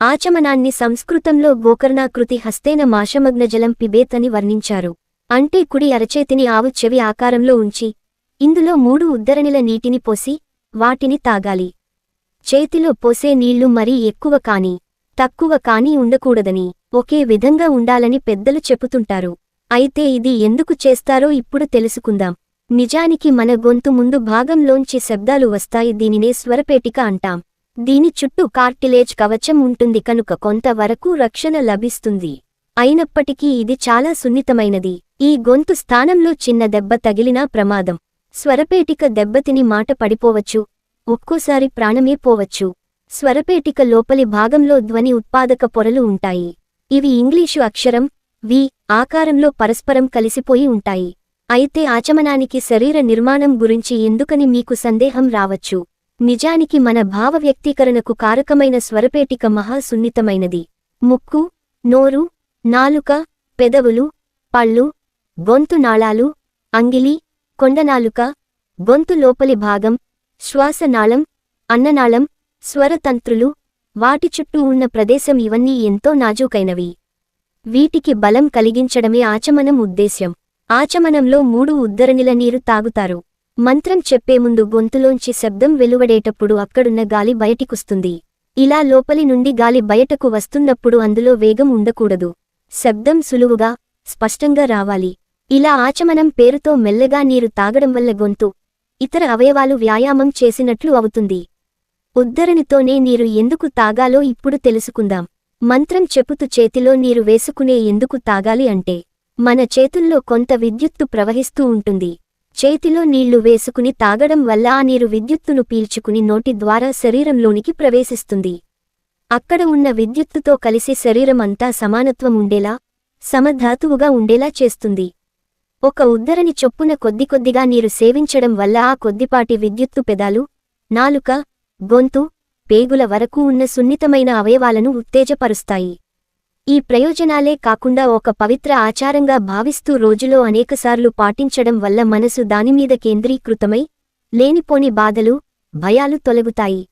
ఆచమనాన్ని సంస్కృతంలో గోకర్ణాకృతి హస్తేన మాషమగ్నజలం పిబేతని వర్ణించారు. అంటే కుడి అరచేతిని ఆవు చెవి ఆకారంలో ఉంచి ఇందులో మూడు ఉద్దరణిల నీటిని పోసి వాటిని తాగాలి. చేతిలో పోసే నీళ్ళు మరీ ఎక్కువ కాని తక్కువ కాని ఉండకూడదని ఒకే విధంగా ఉండాలని పెద్దలు చెప్పుతుంటారు అయితే ఇది ఎందుకు చేస్తారో ఇప్పుడు తెలుసుకుందాం. నిజానికి మన గొంతు ముందు భాగంలోంచి శబ్దాలు వస్తాయి దీనినే స్వరపేటిక అంటాం. దీని చుట్టూ కార్టిలేజ్ కవచం ఉంటుంది కనుక కొంతవరకు రక్షణ లభిస్తుంది. అయినప్పటికీ ఇది చాలా సున్నితమైనది. ఈ గొంతు స్థానంలో చిన్న దెబ్బ తగిలినా ప్రమాదం. స్వరపేటిక దెబ్బతిని మాట పడిపోవచ్చు. ఒక్కోసారి ప్రాణమే పోవచ్చు. స్వరపేటిక లోపలి భాగంలో ధ్వని ఉత్పాదక పొరలు ఉంటాయి. ఇవి ఇంగ్లీషు అక్షరం వి ఆకారంలో పరస్పరం కలిసిపోయి ఉంటాయి. అయితే ఆచమనానికి శరీర నిర్మాణం గురించి ఎందుకని మీకు సందేహం రావచ్చు? నిజానికి మన భావ వ్యక్తీకరణకు కారకమైన స్వరపేటిక మహా సున్నితమైనది ముక్కు నోరు నాలుక పెదవులు పళ్ళు గొంతు నాళాలు అంగిలి కొండనాలుక గొంతు లోపలి భాగం శ్వాసనాళం అన్ననాళం స్వరతంత్రులు వాటి చుట్టూ ఉన్న ప్రదేశం ఇవన్నీ ఎంతో నాజూకైనవి. వీటికి బలం కలిగించడమే ఆచమనం ఉద్దేశ్యం. ఆచమనంలో మూడు ఉద్దరణిల నీరు తాగుతారు. మంత్రం చెప్పే ముందు గొంతులోంచి శబ్దం వెలువడేటప్పుడు అక్కడున్న గాలి బయటికొస్తుంది. ఇలా లోపలి నుండి గాలి బయటకు వస్తున్నప్పుడు అందులో వేగం ఉండకూడదు. శబ్దం సులువుగా స్పష్టంగా రావాలి. ఇలా ఆచమనం పేరుతో మెల్లగా నీరు తాగడం వల్ల గొంతు ఇతర అవయవాలు వ్యాయామం చేసినట్లు అవుతుంది. ఉద్ధరణితోనే నీరు ఎందుకు తాగాలో ఇప్పుడు తెలుసుకుందాం. మంత్రం చెపుతు చేతిలో నీరు వేసుకునే ఎందుకు తాగాలి అంటే మన చేతుల్లో కొంత విద్యుత్తు ప్రవహిస్తూ ఉంటుంది. చేతిలో నీళ్ళు వేసుకుని తాగడం వల్ల ఆ నీరు విద్యుత్తును పీల్చుకుని నోటి ద్వారా శరీరంలోనికి ప్రవేశిస్తుంది. అక్కడ ఉన్న విద్యుత్తుతో కలిసి శరీరం అంతా సమానత్వం ఉండేలా సమధాతువుగా ఉండేలా చేస్తుంది. ఒక ఉద్దరని చొప్పున కొద్ది కొద్దిగా నీరు సేవించడం వల్ల ఆ కొద్దిపాటి విద్యుత్తు పెదాలు నాలుక గొంతు పేగుల వరకు ఉన్న సున్నితమైన అవయవాలను ఉత్తేజపరుస్తాయి. ఈ ప్రయోజనాలే కాకుండా ఒక పవిత్ర ఆచారంగా భావిస్తూ రోజులో అనేకసార్లు పాటించడం వల్ల మనసు దానిమీద కేంద్రీకృతమై లేనిపోని బాధలు భయాలు తొలగుతాయి.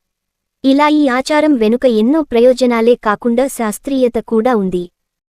ఇలా ఈ ఆచారం వెనుక ఎన్నో ప్రయోజనాలే కాకుండా శాస్త్రీయత కూడా ఉంది.